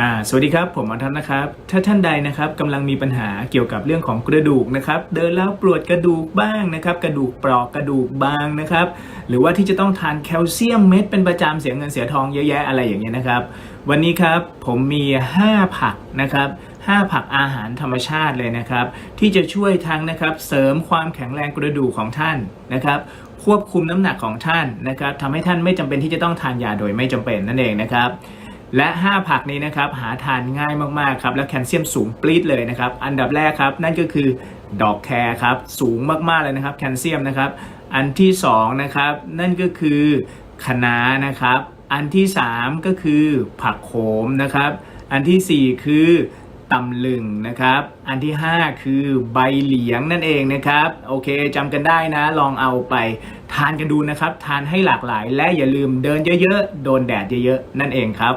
อ่าสวัสดีครับ ผมอทัน์นะครับ ถ้าท่านใดนะครับกำลังมีปัญหาเกี่ยวกับเรื่องของกระดูกนะครับ เดินแล้วปวดกระดูกบ้างนะครับ กระดูกปราะกระดูกบางนะครับ หรือว่าที่จะต้องทานแคลเซียมเม็ดเป็นประจำเสียเงินเสียทองเยอะแยะอะไรอย่างเงี้ยนะครับ วันนี้ครับผมมี 5 ผักนะครับ5ผักอาหารธรรมชาติเลยนะครับ ที่จะช่วยทั้งนะครับเสริมความแข็งแรงกระดูกของท่านนะครับควบคุมน้ำหนักของท่านนะครับทำให้ท่านไม่จำเป็นที่จะต้องทานยาโดยไม่จำเป็นนั่นเองนะครับ และ 5 ผักนี้นะครับหาทานง่ายมากๆครับและแคลเซียมสูงปรี๊ดเลยนะครับ อันดับแรกครับนั่นก็คือดอกแครครับสูงมากๆเลยนะครับแคลเซียมนะครับ อันที่2นะครับนั่นก็คือคะน้านะครับ อันที่ 3 ก็คือผักโขมนะครับ อันทีสี่4 คือตำลึงนะครับ อันที่ 5 คือใบเหลียงนั่นเองนะครับโอเคจำกันได้นะ ลองเอาไปทานกันดูนะครับ ทานให้หลากหลาย และอย่าลืมเดินเยอะๆ โดนแดดเยอะๆ นั่นเองครับ